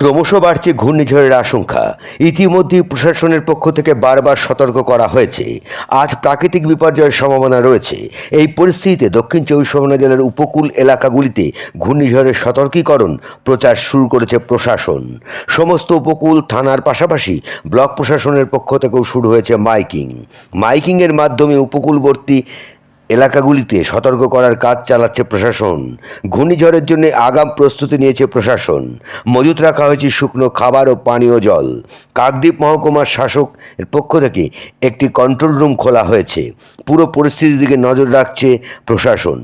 ক্রমশ বাড়ছে ঘূর্ণিঝড়ের আশঙ্কা। ইতিমধ্যেই প্রশাসনের পক্ষ থেকে বারবার সতর্ক করা হয়েছে। আজ প্রাকৃতিক বিপর্যয়ের সম্ভাবনা রয়েছে। এই পরিস্থিতিতে দক্ষিণ চব্বিশ পরগনা জেলার উপকূল এলাকাগুলিতে ঘূর্ণিঝড়ের সতর্কীকরণ প্রচার শুরু করেছে প্রশাসন। সমস্ত উপকূল থানার পাশাপাশি ব্লক প্রশাসনের পক্ষ থেকেও শুরু হয়েছে মাইকিং। মাইকিংয়ের মাধ্যমে উপকূলবর্তী এলাকাগুলিতে সতর্ক করার কাজ চালাচ্ছে প্রশাসন। ঘূর্ণিঝড়ের জন্য আগাম প্রস্তুতি নিয়েছে প্রশাসন। মজুত রাখা হয়েছে শুকনো খাবার ও পানীয় জল। কাকদ্বীপ মহকুমার শাসক পক্ষ থেকে একটি কন্ট্রোল রুম খোলা হয়েছে। পুরো পরিস্থিতির দিকে নজর রাখছে প্রশাসন।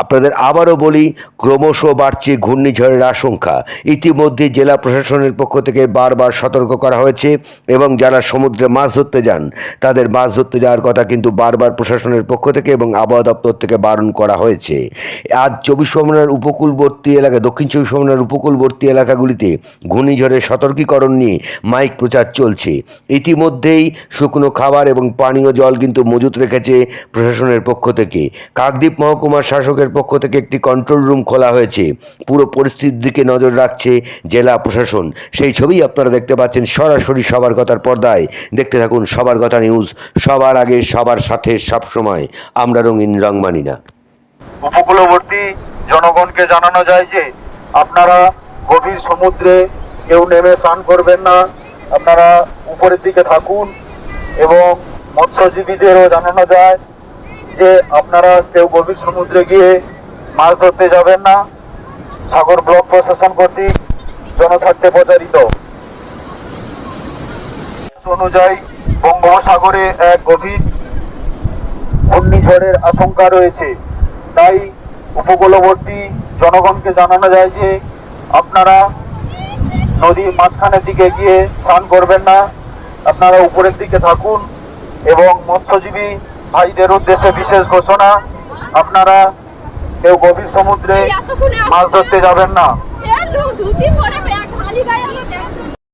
আপনাদের আবারও বলি, ক্রমশ বাড়ছে ঘূর্ণিঝড়ের আশঙ্কা। ইতিমধ্যে জেলা প্রশাসনের পক্ষ থেকে বারবার সতর্ক করা হয়েছে এবং যারা সমুদ্রে মাছ ধরতে যান, তাদের মাছ ধরতে যাওয়ার কথা কিন্তু বারবার প্রশাসনের পক্ষ থেকে এবং আবহাওয়া দপ্তর থেকে বারণ করা হয়েছে। আজ চব্বিশ পরগনার উপকূলবর্তী এলাকা, দক্ষিণ চব্বিশ পরগনার উপকূলবর্তী এলাকাগুলিতে ঘূর্ণিঝড়ের সতর্কীকরণ নিয়ে মাইক প্রচার চলছে। ইতিমধ্যেই শুকনো খাবার এবং পানীয় জল কিন্তু মজুত রেখেছে প্রশাসনের পক্ষ থেকে। কাকদ্বীপ মহকুমার শাসকের পক্ষ থেকে একটি কন্ট্রোল রুম খোলা হয়েছে। পুরো পরিস্থিতির দিকে নজর রাখছে জেলা প্রশাসন। সেই ছবি আপনারা দেখতে পাচ্ছেন সরাসরি সবার কথার পর্দায়। দেখতে থাকুন সবার কথা নিউজ সবার আগে, সবার সাথে সবসময় আমরা রঙিন রং মানি না। উপকূলবর্তী জনগণকে জানানো যায় যে আপনারা গভীর সমুদ্রে কেউ নেমে স্নান করবেন না। আপনারা উপরের দিকে থাকুন এবং মৎস্যজীবীদেরও জানানো যায় যে আপনারা কেউ গভীর সমুদ্রে গিয়ে মাছ ধরতে যাবেন না। সাগর ব্লক প্রশাসন কর্তৃক জনস্বার্থে প্রচারিত। অনুযায়ী বঙ্গোপসাগরে এক গভীর ঘূর্ণিঝড়ের আশঙ্কা রয়েছে। তাই উপকূলবর্তী জনগণকে জানানো যায় যে আপনারা নদীর মাঝখানের দিকে গিয়ে স্নান করবেন না। আপনারা উপরের দিকে থাকুন এবং মৎস্যজীবী ভাইদের উদ্দেশ্যে বিশেষ ঘোষণা আপনারা কেউ গভীর সমুদ্রে মাছ ধরতে যাবেন না।